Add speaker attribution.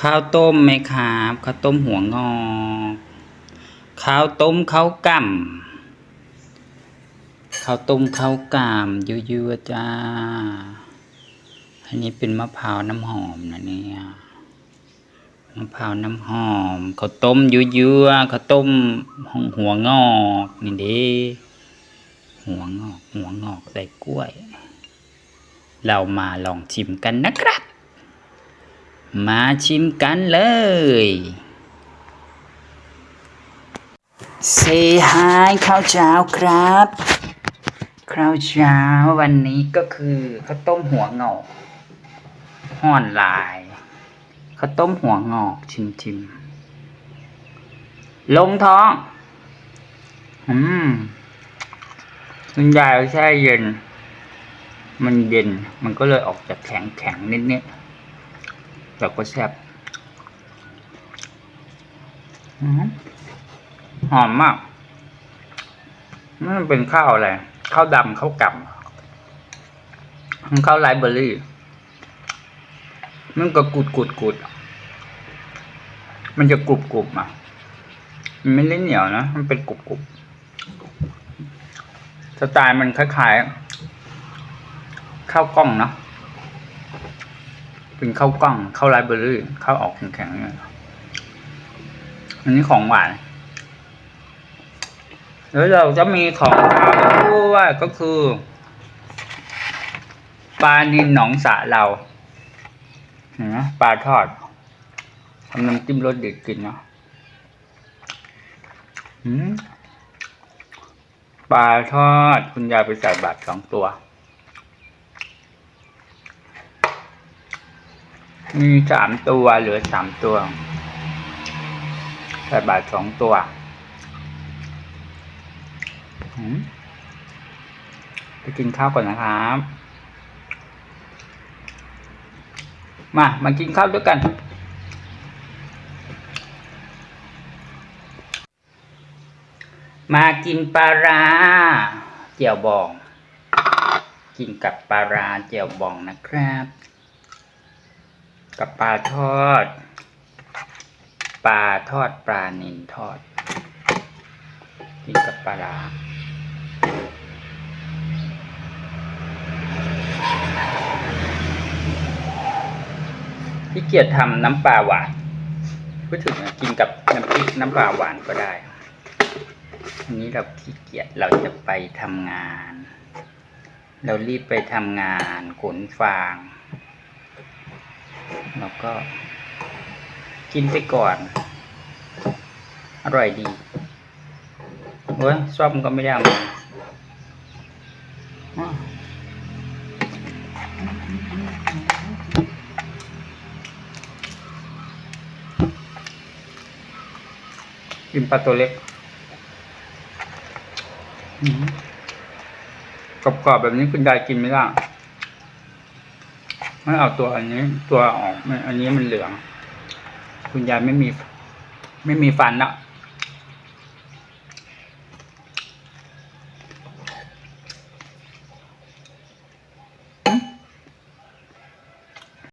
Speaker 1: ข้าวต้มไหมครับข้าวต้มหัวงอกข้าวต้มข้าวกล่ำข้าวต้มข้าวกล่ำยั่วๆจ้า อันนี้เป็นมะพร้าวน้ำหอมนะเนี่ยมะพร้าวน้ำหอมข้าวต้มยั่วๆข้าวต้มหัวงอกนี่เด้หัวงอก หัวงอกใส่กล้วย เรามาลองชิมกันนะครับ มาชิมกันเลย เซฮายข้าวเช้าครับ ข้าวเช้าวันนี้ก็คือข้าวต้มหัวงอกห่อนลายข้าวต้มหัวงอกชิมชิมลงท้อง อืมคุณยายแช่เย็น มันเย็น มันก็เลยออกจากแข็งแข็งๆนิดนิด แต่ก็แซ่บอืมหอมมากมันเป็นข้าวอะไร ข้าวดำข้าวกำมันข้าวไรเบอร์รี่ มันก็กุดกุดกุด มันจะกรุบกรุบอะ มันไม่ได้เหนียวนะ มันเป็นกรุบกรุบสไตล์มันคล้ายๆ ข้าวกล้องเนาะ เป็นข้าวกล้องข้าวไรเบอร์รี่ข้าวออกแข็งๆเนี่ยอันนี้ของหวานแล้วเราจะมีของข้าวด้วยก็คือปลานินหนองสะเราเห็นไหมปลาทอดทำน้ำจิ้มรสเด็ดกินเนาะปลาทอดคุณยายไปใส่บาตรสองตัว มีสามตัวเหลือสามตัวใส่บาทสองตัวไปกินข้าวก่อนนะครับ มา มากินข้าวด้วยกัน มากินปลาร้าเจียวบอง กินกับปลาร้าเจียวบองนะครับ กับปลาทอด ปลาทอดปลานินทอด กินกับปลาร้าพี่เกียรทำน้ำปลาหวานพูดถึงกินกับน้ำพริกน้ำปลาหวานก็ได้อันนี้เราขี้เกียจเราจะไปทำงาน เรารีบไปทำงานขนฟาง แล้วก็กินไปก่อน อร่อยดีเว้ยซ่อมก็ไม่ได้มาอ้าวกินปลาตัวเล็กหือกรอบๆแบบนี้คุณยายกินไม่ได้ ไม่เอาตัวอันนี้ ตัวออกอันนี้มันเหลือง คุณยายไม่มี ไม่มีฟันละ